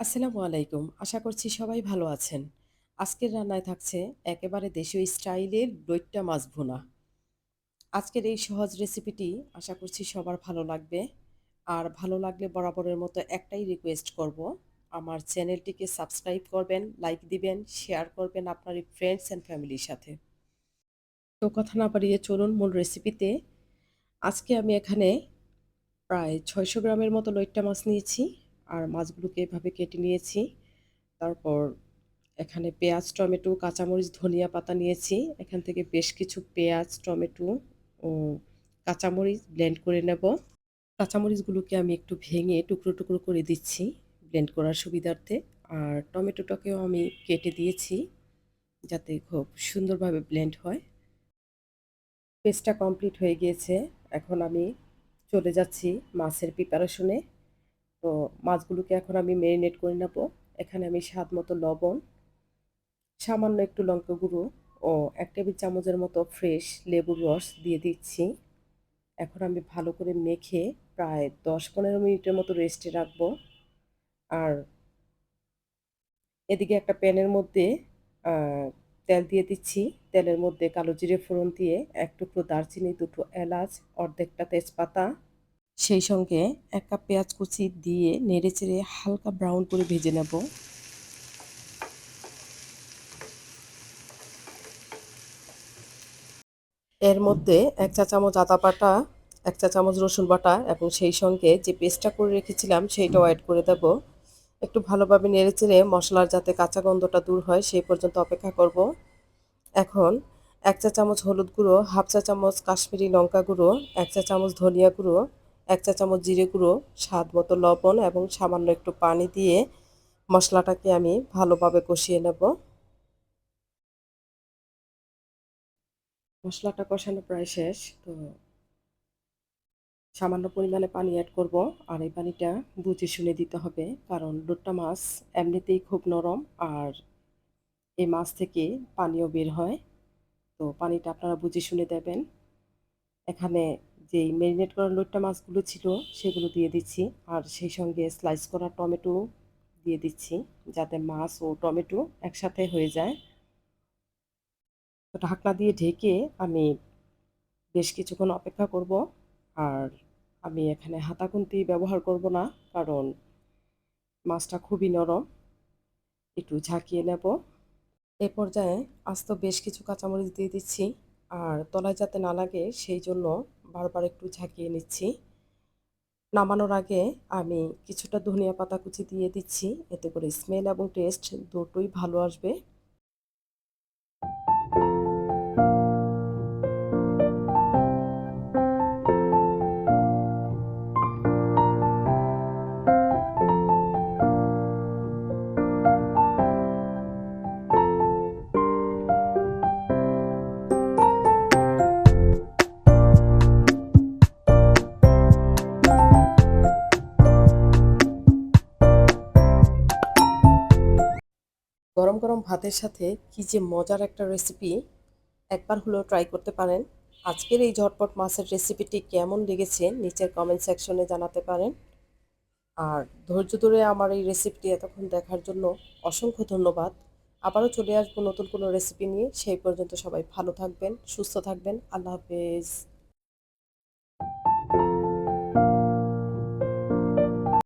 আসসালামু আলাইকুম। আশা করছি সবাই ভালো আছেন। আজকের রান্নায় থাকছে একেবারে দেশীয় স্টাইলের লইট্টা মাছ ভুনা। আজকের এই সহজ রেসিপিটি আশা করছি সবার ভালো লাগবে। আর ভালো লাগলে বরাবরের মতো একটাই রিকোয়েস্ট করব, আমার চ্যানেলটিকে সাবস্ক্রাইব করবেন, লাইক দিবেন, শেয়ার করবেন আপনার ফ্রেন্ডস অ্যান্ড ফ্যামিলির সাথে। তো কথা না পারিয়ে চলুন মূল রেসিপিতে। আজকে আমি এখানে প্রায় ৬০০ গ্রামের মতো লইট্টা মাছ নিয়েছি। আর মাছগুলোকে এভাবে কেটে নিয়েছি। তারপর এখানে পেঁয়াজ, টমেটো, কাঁচামরিচ, ধনিয়া পাতা নিয়েছি। এখান থেকে বেশ কিছু পেঁয়াজ, টমেটো ও কাঁচামরিচ ব্লেন্ড করে নেব। কাঁচামরিচগুলোকে আমি একটু ভেঙে টুকরো টুকরো করে দিচ্ছি ব্লেন্ড করার সুবিধার্থে। আর টমেটোটাকেও আমি কেটে দিয়েছি যাতে খুব সুন্দরভাবে ব্লেন্ড হয়। পেস্টটা কমপ্লিট হয়ে গিয়েছে। এখন আমি চলে যাচ্ছি মাছের প্রিপারেশনে তো মাছগুলোকে এখন আমি ম্যারিনেট করে নেব। এখানে আমি স্বাদ মতো লবণ, সামান্য একটু লঙ্কা গুঁড়ো ও এক টেবিল চামচের মতো ফ্রেশ লেবুর রস দিয়ে দিচ্ছি। এখন আমি ভালো করে মেখে প্রায় দশ পনেরো মিনিটের মতো রেস্টে রাখব। আর এদিকে একটা প্যানের মধ্যে তেল দিয়ে দিচ্ছি। তেলের মধ্যে কালো জিরে ফোড়ন দিয়ে এক টুকরো দারচিনি, দুটো এলাচ, অর্ধেকটা তেজপাতা সেই সঙ্গে এক কাপ পেঁয়াজ কুচি দিয়ে নেড়ে চেড়ে হালকা ব্রাউন করে ভেজে নেব। এর মধ্যে এক চা চামচ আদা বাটা, এক চা চামচ রসুন বাটা এবং সেই সঙ্গে যে পেস্টটা করে রেখেছিলাম সেইটাও অ্যাড করে দেব। একটু ভালোভাবে নেড়ে চেড়ে মশলার যাতে কাঁচা গন্ধটা দূর হয় সেই পর্যন্ত অপেক্ষা করব। এখন এক চা চামচ হলুদ গুঁড়ো, হাফ চা চামচ কাশ্মীরি লঙ্কা গুঁড়ো, এক চা চামচ ধনিয়া গুঁড়ো এক চা চামচ জিরে গুঁড়ো, স্বাদ মতো লবণ এবং সামান্য একটু পানি দিয়ে মশলাটাকে আমি ভালোভাবে কষিয়ে নেব। মশলাটা কষানো প্রায় শেষ, তো সামান্য পরিমাণে পানি অ্যাড করব। আর এই পানিটা বুঝে শুনে দিতে হবে, কারণ লোট্টা মাছ এমনিতেই খুব নরম আর এই মাছ থেকে পানিও বের হয়। তো পানিটা আপনারা বুঝে শুনে দেবেন। এখানে যেই ম্যারিনেট করা লোট্টা মাছগুলো ছিল, সেগুলো দিয়ে দিচ্ছি। আর সেই সঙ্গে স্লাইস করা টমেটো দিয়ে দিচ্ছি, যাতে মাছ ও টমেটো একসাথে হয়ে যায়। তো ঢাকনা দিয়ে ঢেকে আমি বেশ কিছুক্ষণ অপেক্ষা করব। আর আমি এখানে হাতাকুন্তি ব্যবহার করব না, কারণ মাছটা খুবই নরম। একটু ঝাঁকিয়ে নেব। এ পর্যায়ে আস্ত বেশ কিছু কাঁচামরিচ দিয়ে দিচ্ছি। আর তলায় যাতে না লাগে, সেই জন্য বারবার একটু ঝাঁকিয়ে নিচ্ছি। নামানোর আগে আমি কিছুটা ধনিয়া পাতা কুচি দিয়ে দিচ্ছি। এতে করে স্মেল এবং টেস্ট দুটোই ভালো আসবে। গরম গরম ভাতের সাথে কি যে মজার একটা রেসিপি একবার হলেও ট্রাই করতে পারেন। আজকের এই ঝটপট মাছের রেসিপিটি কেমন লেগেছে নিচের কমেন্ট সেকশনে জানাতে পারেন। আর ধৈর্য ধরে আমার এই রেসিপিটি এতক্ষণ দেখার জন্য অসংখ্য ধন্যবাদ। আবারও চলে আসব নতুন কোনো রেসিপি নিয়ে। সেই পর্যন্ত সবাই ভালো থাকবেন, সুস্থ থাকবেন। আল্লাহ হাফেজ।